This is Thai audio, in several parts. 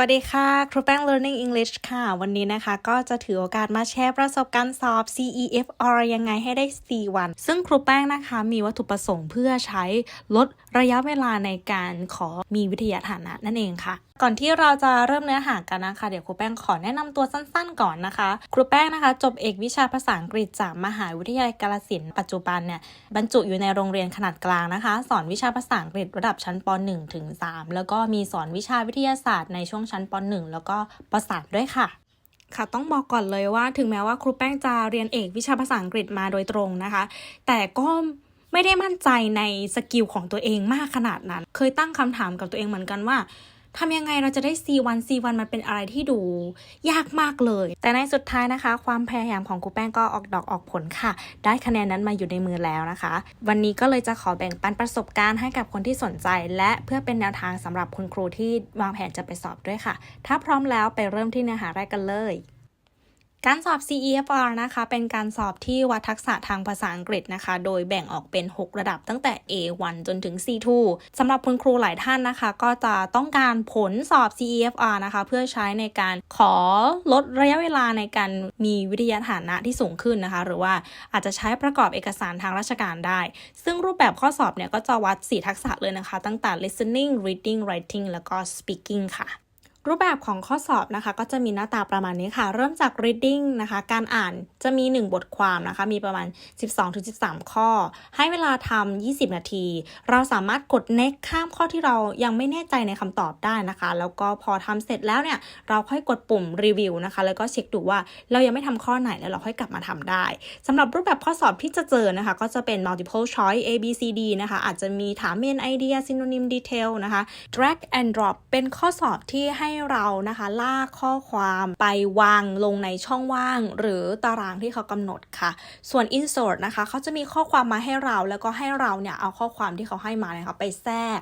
วัสดีค่ะครูแป้ง Learning English ค่ะ วันนี้นะคะ ก็จะถือโอกาสมาแชร์ประสบการณ์สอบ CEFR ยังไงให้ได้ 4 วัน ซึ่งครูแป้งนะคะ มีวัตถุประสงค์เพื่อใช้ลดระยะเวลาในการขอมีวิทยาฐานะนั่นเองค่ะก่อนที่เราจะเริ่มเนื้อหากันนะคะ เดี๋ยวครูแป้งขอแนะนำตัวสั้นๆ ก่อนนะคะ ครูแป้งนะคะ จบเอกวิชาภาษาอังกฤษจากมหาวิทยาลัยกาฬสินปัจจุบันเนี่ยบรรจุอยู่ในโรงเรียนขนาดกลางนะคะ สอนวิชาภาษาอังกฤษระดับชั้นป .1 ถึง3แล้วก็มีสอนวิชาวิทยาศาสตร์ในช่วงชั้นป .1 แล้วก็ป .3 ด้วยค่ะค่ะต้องบอกก่อนเลยว่าถึงแม้ว่าครูแป้งจะเรียนเอกวิชาภาษาอังกฤษมาโดยตรงนะคะ แต่ก็ไม่ได้มั่นใจในสกิลของตัวเองมากขนาดนั้น เคยตั้งคำถามกับตัวเองเหมือนกันว่า ทำยังไงเราจะได้ C1 C1 มันเป็นอะไรที่ดูยากมากเลย แต่ในสุดท้ายนะคะ ความพยายามของครูแป้งก็ออกดอกออกผลค่ะ ได้คะแนนนั้นมาอยู่ในมือแล้วนะคะ วันนี้ก็เลยจะขอแบ่งปันประสบการณ์ให้กับคนที่สนใจ และเพื่อเป็นแนวทางสำหรับคุณครูที่วางแผนจะไปสอบด้วยค่ะ ถ้าพร้อมแล้วไปเริ่มที่เนื้อหาแรกกันเลย การสอบ CEFR นะคะ เป็นการสอบที่วัดทักษะทางภาษาอังกฤษนะคะ โดยแบ่งออกเป็น 6 ระดับตั้งแต่ A1 จนถึง C2 สำหรับคุณครูหลายท่านนะคะ ก็จะต้องการผลสอบ CEFR นะคะ เพื่อใช้ในการขอลดระยะเวลาในการมีวิทยาฐานะที่สูงขึ้นนะคะ หรือว่าอาจจะใช้ประกอบเอกสารทางราชการได้ ซึ่งรูปแบบข้อสอบเนี่ยก็จะวัด 4 ทักษะเลยนะคะ ตั้งแต่ listening reading writing แล้วก็ speaking ค่ะ รูปแบบของข้อสอบนะคะ ก็จะมีหน้าตาประมาณนี้ค่ะ เริ่มจาก reading นะคะ การอ่านจะมี 1 บทความนะคะ มีประมาณ 12-13 ข้อ ให้เวลาทำ 20 นาที เราสามารถกด next ข้ามข้อที่เรายังไม่แน่ใจในคำตอบได้นะคะ แล้วก็พอทำเสร็จแล้วเนี่ย เราค่อยกดปุ่ม review นะคะ แล้วก็เช็คดูว่าเรายังไม่ทำข้อไหนแล้วเราค่อยกลับมาทำได้สำหรับรูปแบบข้อสอบที่จะเจอนะคะ ก็จะเป็น multiple choice A B C D นะคะ อาจจะมีถาม main idea synonym detail นะคะ drag and drop เป็นข้อสอบที่ให้เรานะคะลากข้อความไปวางลงในช่องว่าง หรือตารางที่เขากำหนดค่ะ ส่วน insert นะคะเขาจะมีข้อความมาให้เราแล้วก็ให้เราเนี่ยเอาข้อความที่เขาให้มานี่ยค่ะไปแทรก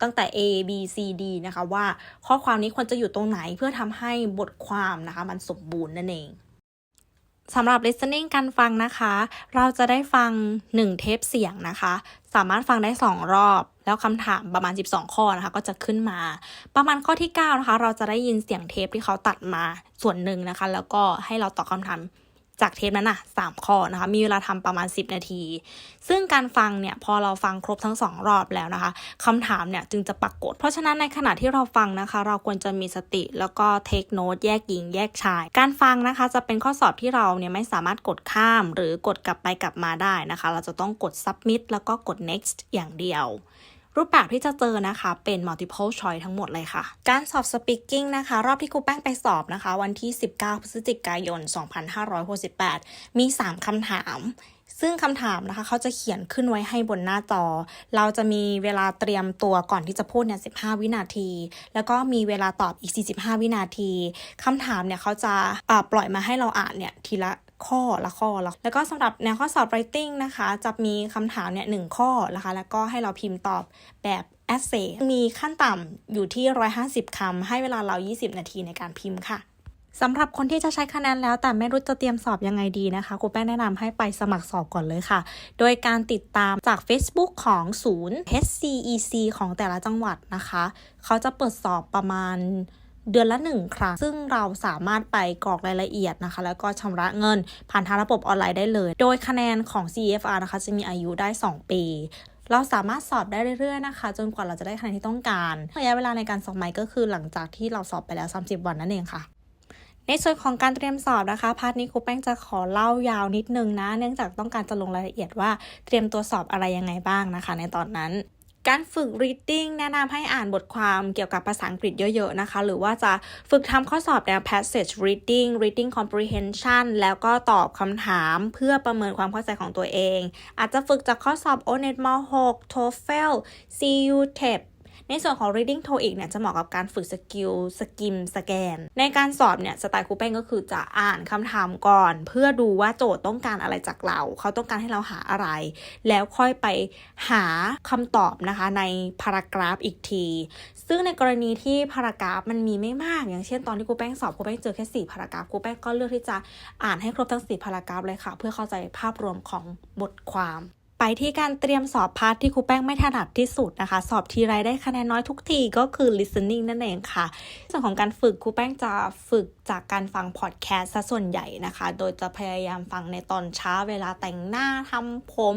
ตั้งแต่ A B C D นะคะว่าข้อความนี้ควรจะอยู่ตรงไหนเพื่อทำให้บทความนะคะ มันสมบูรณ์นั่นเองสำหรับ listening การฟังนะคะ เราจะได้ฟัง 1 เทปเสียงนะคะ สามารถฟังได้ 2 รอบ แล้วคำถามประมาณ 12 ข้อนะคะ ก็จะขึ้นมา ประมาณข้อที่9นะคะ เราจะได้ยินเสียงเทปที่เขาตัดมาส่วนหนึ่งนะคะ แล้วก็ให้เราตอบคำถามจากเทปนั้นนะสามข้อนะคะ มีเวลาทำประมาณ 10 นาที ซึ่งการฟังเนี่ย พอเราฟังครบทั้ง 2 รอบแล้วนะคะคำถามเนี่ยจึงจะปรากฏ เพราะฉะนั้นในขณะที่เราฟังนะคะ เราควรจะมีสติแล้วก็เทคโนตแยกหญิงแยกชาย การฟังนะคะจะเป็นข้อสอบที่เราเนี่ยไม่สามารถกดข้าม หรือกดกลับไปกลับมาได้นะคะ เราจะต้องกด submit แล้วก็กด next อย่างเดียว รูปแบบที่จะเจอนะคะเป็น multiple choice ทั้งหมดเลยค่ะ การสอบ speaking นะคะ รอบที่ครูแป้งไปสอบนะคะ วันที่ 19 พฤศจิกายน 2568 มี 3คำถาม ซึ่งคำถามนะคะ เขาจะเขียนขึ้นไว้ให้บนหน้าจอ เราจะมีเวลาเตรียมตัวก่อนที่จะพูดเนี่ย15 วินาที แล้วก็มีเวลาตอบอีก 45 วินาทีคำถามเนี่ยเขาจะะปล่อยมาให้เราอ่านเนี่ยทีละ ข้อละข้อละแล้วก็สำหรับแนวข้อสอบ writing นะคะ จะมีคำถามเนี่ยหนึ่งข้อนะคะ แล้วก็ให้เราพิมพ์ตอบแบบ essay มีขั้นต่ำอยู่ที่ 150 คำ ให้เวลาเรา 20 นาทีในการพิมพ์ค่ะสำหรับคนที่จะใช้คะแนนแล้วแต่ไม่รู้จะเตรียมสอบยังไงดีนะคะครูแป้งแนะนำให้ไปสมัครสอบก่อนเลยค่ะ โดยการติดตามจาก Facebook ของศูนย์ HCEC ของแต่ละจังหวัดนะคะ เขาจะเปิดสอบประมาณ เดือนละหนึ่งครั้งซึ่งเราสามารถไปกรอกรายละเอียดนะคะ แล้วก็ชำระเงิน ผ่านทางระบบออนไลน์ได้เลย โดยคะแนนของ CFR นะคะ จะมีอายุได้ 2 ปีเราสามารถสอบได้เรื่อยๆนะคะ จนกว่าเราจะได้คะแนนที่ต้องการระยะเวลาในการสอบใหม่ก็คือหลังจากที่เราสอบไปแล้ว 30 วันนั่นเองค่ะ ในส่วนของการเตรียมสอบนะคะพาร์ทนี้ครูแป้งจะขอเล่ายาวนิดนึงนะ เนื่องจากต้องการจะลงรายละเอียดว่าเตรียมตัวสอบอะไรยังไงบ้างนะคะ ในตอนนั้น การฝึก reading แนะนำให้อ่านบทความเกี่ยวกับภาษาอังกฤษเยอะๆนะคะ หรือว่าจะฝึกทำข้อสอบแนว passage reading reading comprehension แล้วก็ตอบคำถามเพื่อประเมินความเข้าใจของตัวเอง อาจจะฝึกจากข้อสอบ O-NET m .6 TOEFL CU TEP ในส่วนของ reading TOEIC เนี่ยจะเหมาะกับการฝึกสกิลสกิมสแกน ในการสอบเนี่ยสไตล์ครูเป้งก็คือจะอ่านคำถามก่อน เพื่อดูว่าโจทย์ต้องการอะไรจากเรา เขาต้องการให้เราหาอะไร แล้วค่อยไปหาคำตอบนะคะในพารากราฟอีกที ซึ่งในกรณีที่พารากราฟมันมีไม่มาก อย่างเช่นตอนที่ครูแป้งสอบครูแป้งเจอแค่ 4 พารากราฟครูแป้งก็เลือกที่จะอ่านให้ครบทั้ง 4 พารากราฟเลยค่ะ เพื่อเข้าใจภาพรวมของบทความ ไปที่การเตรียมสอบพาร์ทที่ครูแป้งไม่ถนัดที่สุดนะคะ สอบทีไรได้คะแนนน้อยทุกทีก็คือ listening นั่นเองค่ะ ส่วนของการฝึกครูแป้งจะฝึก จากการฟังพอดแคสต์ซะส่วนใหญ่นะคะ โดยจะพยายามฟังในตอนเช้าเวลาแต่งหน้าทำผม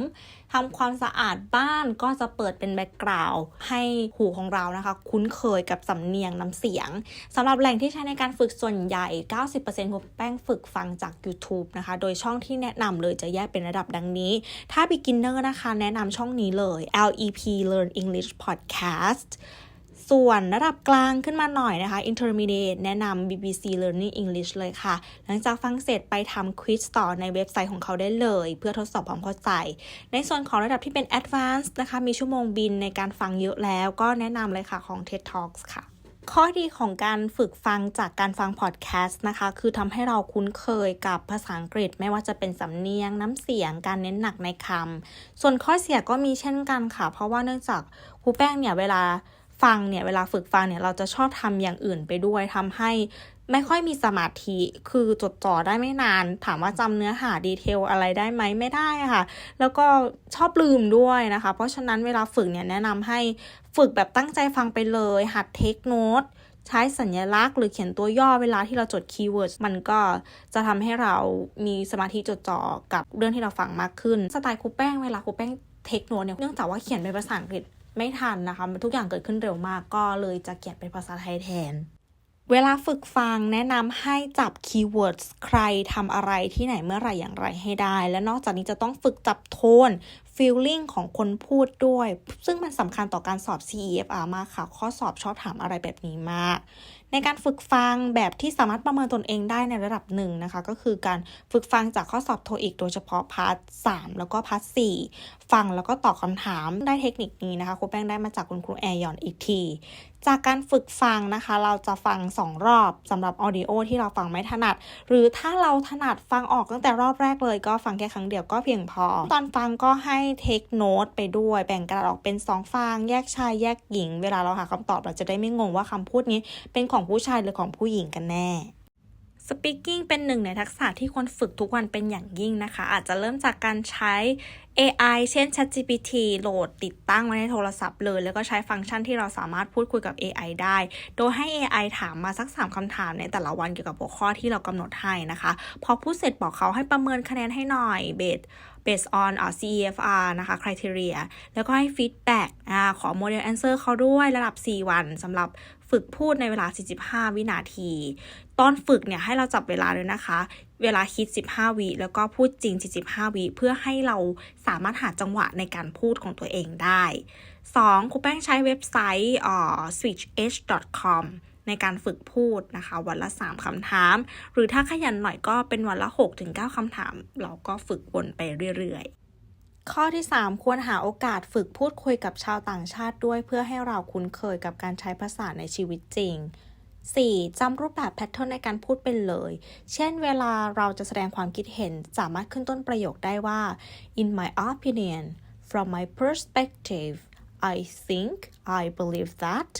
ทำความสะอาดบ้านก็จะเปิดเป็นแบ็กกราวด์ให้หูของเรานะคะ คุ้นเคยกับสำเนียงน้ำเสียงสำหรับแหล่งที่ใช้ในการฝึกส่วนใหญ่ 90%ครูแป้งฝึกฟังจาก YouTube นะคะ โดยช่องที่แนะนำเลยจะแยกเป็นระดับดังนี้ ถ้า beginner นะคะ แนะนำช่องนี้เลย LEP Learn English Podcast ส่วนระดับกลางขึ้นมาหน่อยนะคะ intermediate แนะนำ BBC Learning English เลยค่ะ หลังจากฟังเสร็จไปทำควิสต่อในเว็บไซต์ของเขาได้เลย เพื่อทดสอบความเข้าใจ ในส่วนของระดับที่เป็น advanced นะคะ มีชั่วโมงบินในการฟังเยอะแล้วก็แนะนำเลยค่ะของ TED Talks ค่ะข้อดีของการฝึกฟังจากการฟังพอดแคสต์นะคะ คือทำให้เราคุ้นเคยกับภาษาอังกฤษ ไม่ว่าจะเป็นสำเนียง น้ำเสียง การเน้นหนักในคำ ส่วนข้อเสียก็มีเช่นกันค่ะ เพราะว่าเนื่องจากครูแป้งเนี่ยเวลา ฟังเนี่ยเวลาฝึกฟังเนี่ยเราจะชอบทำอย่างอื่นไปด้วยทำให้ไม่ค่อยมีสมาธิ คือจดจ่อได้ไม่นาน ถามว่าจำเนื้อหาดีเทลอะไรได้ไหมไม่ได้ค่ะ แล้วก็ชอบลืมด้วยนะคะ เพราะฉะนั้นเวลาฝึกเนี่ยแนะนำให้ฝึกแบบตั้งใจฟังไปเลย หัดเทคโนตใช้สัญลักษณ์หรือเขียนตัวย่อเวลาที่เราจดคีย์เวิร์ดมันก็จะทำให้เรามีสมาธิจดจ่อกับเรื่องที่เราฟังมากขึ้น สไตล์ครูแป้งเวลาครูแป้งเทคโนเนี่ยเนื่องจากว่าเขียนเป็นภาษาอังกฤษ ไม่ทันนะคะทุกอย่างเกิดขึ้นเร็วมากก็เลยจะเขียนเป็นภาษาไทยแทน เวลาฝึกฟังแนะนำให้จับคีย์เวิร์ดใครทำอะไรที่ไหนเมื่อไหร่อย่างไรให้ได้ และนอกจากนี้จะต้องฝึกจับโทน feeling ของคนพูดด้วย ซึ่งมันสำคัญต่อการสอบ CEFR มากค่ะ ข้อสอบชอบถามอะไรแบบนี้มาก ในการฝึกฟังแบบที่สามารถประเมินตนเองได้ในระดับหนึ่งนะคะ ก็คือการฝึกฟังจากข้อสอบโทอีกโดยเฉพาะพาร์ท3แล้วก็พาร์ท4ฟังแล้วก็ตอบคำถามได้เทคนิคนี้นะคะครูแป้งได้มาจากคุณครูแอร์ยอนอีกทีจากการฝึกฟังนะคะ เราจะฟัง 2 รอบสำหรับออดิโอที่เราฟังไม่ถนัด หรือถ้าเราถนัดฟังออกตั้งแต่รอบแรกเลย ก็ฟังแค่ครั้งเดียวก็เพียงพอ ตอนฟังก็ให้เทคโน้ตไปด้วย แบ่งกระดาษออกเป็น2ฟังแยกชายแยกหญิง เวลาเราหาคำตอบเราจะได้ไม่งงว่าคำพูดนี้เป็นของผู้ชายหรือของผู้หญิงกันแน่ Speaking เป็นหนึ่งในทักษะที่ควรฝึกทุกวันเป็นอย่างยิ่งนะคะ อาจจะเริ่มจากการใช้ AI เช่น ChatGPT โหลดติดตั้งไว้ในโทรศัพท์เลย แล้วก็ใช้ฟังก์ชันที่เราสามารถพูดคุยกับ AI ได้ โดยให้ AI ถามมาสัก 3คำถามในแต่ละวันเกี่ยวกับหัวข้อที่เรากำหนดให้นะคะ พอพูดเสร็จบอกเขาให้ประเมินคะแนนให้หน่อย based based on อ่า CEFR นะคะ criteria แล้วก็ให้ feedback อขอ model answer เขาด้วยระดับ 4 วันสำหรับฝึกพูดในเวลา 45 วินาที ตอนฝึกเนี่ยให้เราจับเวลาเลยนะคะ เวลาคิด 15วิแล้วก็พูดจริง 45วิเพื่อให้เราสามารถหาจังหวะในการพูดของตัวเองได้ 2. ครูแป้งใช้เว็บไซต์อ่อ switchh.com ในการฝึกพูดนะคะ วันละ 3คำถาม หรือถ้าขยันหน่อยก็เป็นวันละ 6-9คำถาม เราก็ฝึกวนไปเรื่อยๆ ข้อที่ 3 ควรหาโอกาสฝึกพูดคุยกับชาวต่างชาติด้วย เพื่อให้เราคุ้นเคยกับการใช้ภาษาในชีวิตจริง 4. จำรูปแบบแพทเทิร์นในการพูดเป็นเลย เช่นเวลาเราจะแสดงความคิดเห็น สามารถขึ้นต้นประโยคได้ว่า in my opinion from my perspective I think I believe that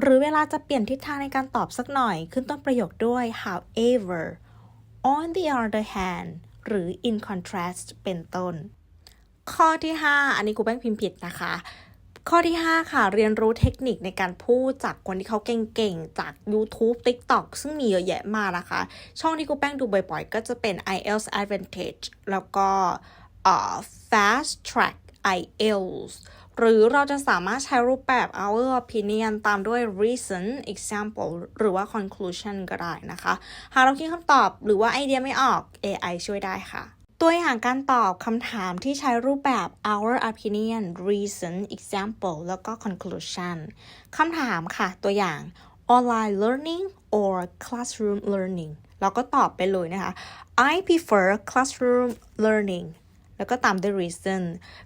หรือเวลาจะเปลี่ยนทิศทางในการตอบสักหน่อย ขึ้นต้นประโยคด้วย however on the other hand หรือ in contrast เป็นต้น ข้อที่ 5 อันนี้กูแป้งพิมพ์ผิดนะคะ ข้อที่ 5 ค่ะ เรียนรู้เทคนิคในการพูดจากคนที่เขาเก่งๆ จาก YouTube TikTok ซึ่งมีเยอะแยะมากนะคะ ช่องที่กูแป้งดูบ่อยๆ ก็จะเป็น IELTS Advantage แล้วก็ Fast Track IELTS หรือเราจะสามารถใช้รูปแบบ our opinion ตามด้วย reason example หรือว่า conclusion ก็ได้นะคะ หากเราคิดคำตอบหรือว่าไอเดียไม่ออก AI ช่วยได้ค่ะ ตัวอย่างการตอบคำถามที่ใช้รูปแบบ our opinion reason example แล้วก็ conclusion คำถามค่ะ ตัวอย่าง online learning or classroom learning เราก็ตอบไปเลยนะคะ I prefer classroom learning แล้วก็ตามด้วย reason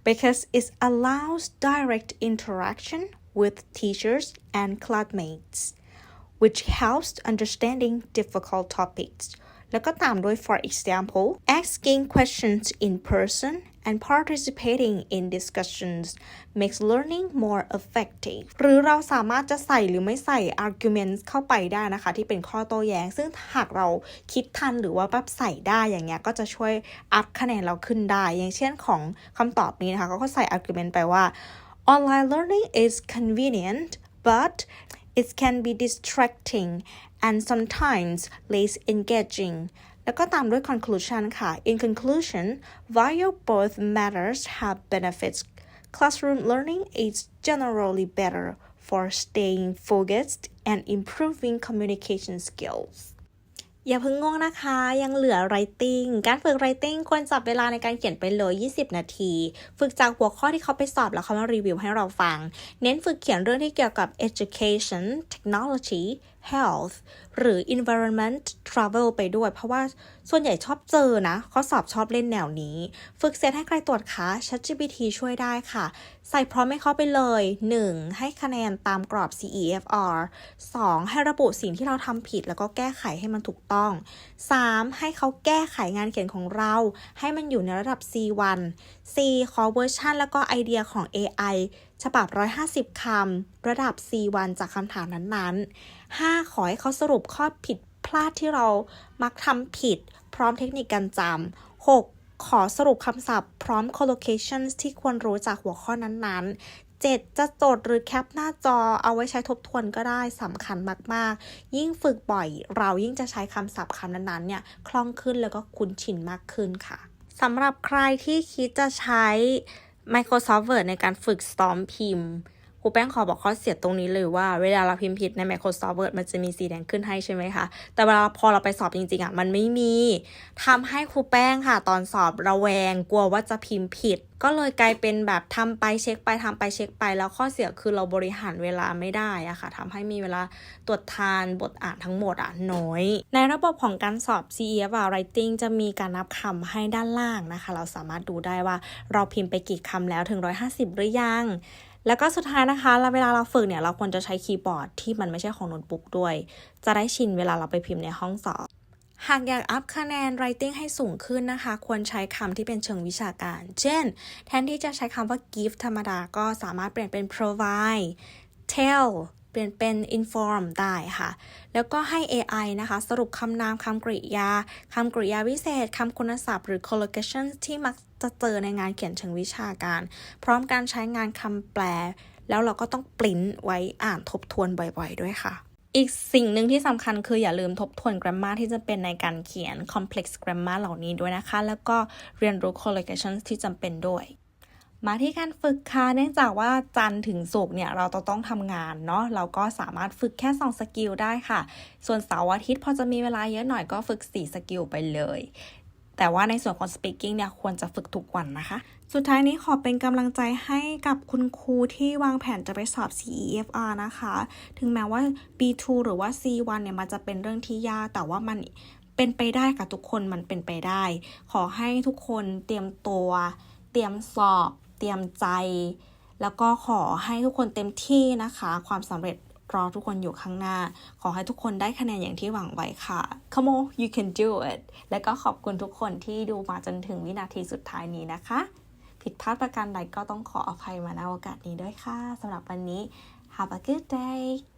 because it allows direct interaction with teachers and classmates which helps understanding difficult topics แล้วก็ตามด้วย for example asking questions in person and participating in discussions makes learning more effective หรือเราสามารถจะใส่หรือไม่ใส่ arguments เข้าไปได้นะคะ ที่เป็นข้อโต้แย้ง ซึ่งหากเราคิดทันหรือว่าแบบใส่ได้อย่างเงี้ยก็จะช่วยอัพคะแนนเราขึ้นได้ อย่างเช่นของคำตอบนี้นะคะ ก็ใส่ argument ไปว่า online learning is convenient but it can be distracting and sometimes less engaging แล้วก็ตามด้วย conclusion ค่ะ in conclusion while both matters have benefits classroom learning is generally better for staying focused and improving communication skills อย่าเพิ่งง่วงนะคะ ยังเหลือ writing การฝึก writing ควรจับเวลาในการเขียนไปเลย 20 นาที ฝึกจากหัวข้อที่เขาไปสอบแล้วเขามารีวิวให้เราฟัง เน้นฝึกเขียนเรื่องที่เกี่ยวกับ education technology health หรือ environment travel ไปด้วย เพราะว่าส่วนใหญ่ชอบเจอนะข้อสอบชอบเล่นแนวนี้ ฝึกเสร็จให้ใครตรวจคะ ChatGPT ช่วยได้ค่ะ ใส่พร้อมให้เขาไปเลย 1. ให้คะแนนตามกรอบ CEFR 2. ให้ระบุสิ่งที่เราทำผิดแล้วก็แก้ไขให้มันถูกต้อง 3. ให้เขาแก้ไขงานเขียนของเรา ให้มันอยู่ในระดับ C1 4. ขอเวอร์ชันแล้วก็ไอเดียของ AI ฉบับ 150 คำ ระดับ C1 จากคำถามนั้นๆ 5. ขอให้เขาสรุปข้อผิดพลาดที่เรามักทำผิด พร้อมเทคนิคการจำ 6. ขอสรุปคำศัพท์ พร้อม collocations ที่ควรรู้จากหัวข้อนั้นๆ 7. จะจดหรือแคปหน้าจอเอาไว้ใช้ทบทวนก็ได้สำคัญมาก ๆ ยิ่งฝึกบ่อย เรายิ่งจะใช้คำศัพท์คำนั้นๆ เนี่ย คล่องขึ้นแล้วก็คุ้นชินมากขึ้นค่ะสำหรับใครที่คิดจะใช้ Microsoft Word ในการฝึกซ้อมพิมพ์ ครูแป้งขอบอกข้อเสียตรงนี้เลยว่าเวลาเราพิมพ์ผิดใน Microsoft Word มันจะมีสีแดงขึ้นให้ใช่ไหมคะ แต่เวลาพอเราไปสอบจริงๆอะมันไม่มีทำให้ครูแป้งค่ะ ตอนสอบระแวงกลัวว่าจะพิมพ์ผิด ก็เลยกลายเป็นแบบทำไปเช็คไปทำไปเช็คไปแล้วข้อเสียคือเราบริหารเวลาไม่ได้อะค่ะทำให้มีเวลาตรวจทานบทอ่านทั้งหมดอะน้อย ในระบบของการสอบ CEF Writing จะมีการนับคำให้ด้านล่างนะคะ เราสามารถดูได้ว่าเราพิมพ์ไปกี่คำแล้วถึง 150 หรือยัง แล้วก็สุดท้ายนะคะเวลาเราฝึกเนี่ยเราควรจะใช้คีย์บอร์ดที่มันไม่ใช่ของโน้ตบุ๊กด้วย จะได้ชินเวลาเราไปพิมพ์ในห้องสอบ หากอยากอัพคะแนน writing ให้สูงขึ้นนะคะ ควรใช้คำที่เป็นเชิงวิชาการ เช่น แทนที่จะใช้คำว่า give ธรรมดาก็สามารถเปลี่ยนเป็น provide tell เปลี่ยนเป็น inform ได้ค่ะ แล้วก็ให้ AI นะคะ สรุปคำนามคำกริยาคำกริยาวิเศษคำคุณศัพท์ หรือ collocation ที่มักจะเจอในงานเขียนเชิงวิชาการ พร้อมการใช้งานคำแปล แล้วเราก็ต้องปริ้นไว้อ่านทบทวนบ่อยๆ ด้วยค่ะอีกสิ่งหนึ่งที่สำคัญคืออย่าลืมทบทวน grammar ที่จะเป็นในการเขียน complex grammar เหล่านี้ด้วยนะคะ แล้วก็เรียนรู้ collocation ที่จำเป็นด้วย มาที่การฝึกค่ะเนื่องจากว่าจันทร์ถึงศุกร์เนี่ยเราต้องทำงานเนาะเราก็สามารถฝึกแค่ 2 สกิลได้ค่ะ ส่วนเสาร์อาทิตย์พอจะมีเวลาเยอะหน่อยก็ฝึก 4 สกิลไปเลย แต่ว่าในส่วนของ speaking เนี่ยควรจะฝึกทุกวันนะคะ สุดท้ายนี้ขอเป็นกำลังใจให้กับคุณครูที่วางแผนจะไปสอบ CEFR นะคะ ถึงแม้ว่า B2 หรือว่า C1 เนี่ยมันจะเป็นเรื่องที่ยากแต่ว่ามันเป็นไปได้กับทุกคนมันเป็นไปได้ ขอให้ทุกคนเตรียมตัว เตรียมสอบ รียมใจ แล้วก็ขอให้ทุกคนเต็มที่นะคะ ความสำเร็จรอทุกคนอยู่ข้างหน้า ขอให้ทุกคนได้คะแนนอย่างที่หวังไว้ค่ะ Come on you can do it และก็ขอบคุณทุกคนที่ดูมาจนถึงวินาทีสุดท้ายนี้นะคะ ผิดพลาดประการใดก็ต้องขออภัยมาณโอกาสนี้ด้วยค่ะสำหรับวันนี้ Have a good day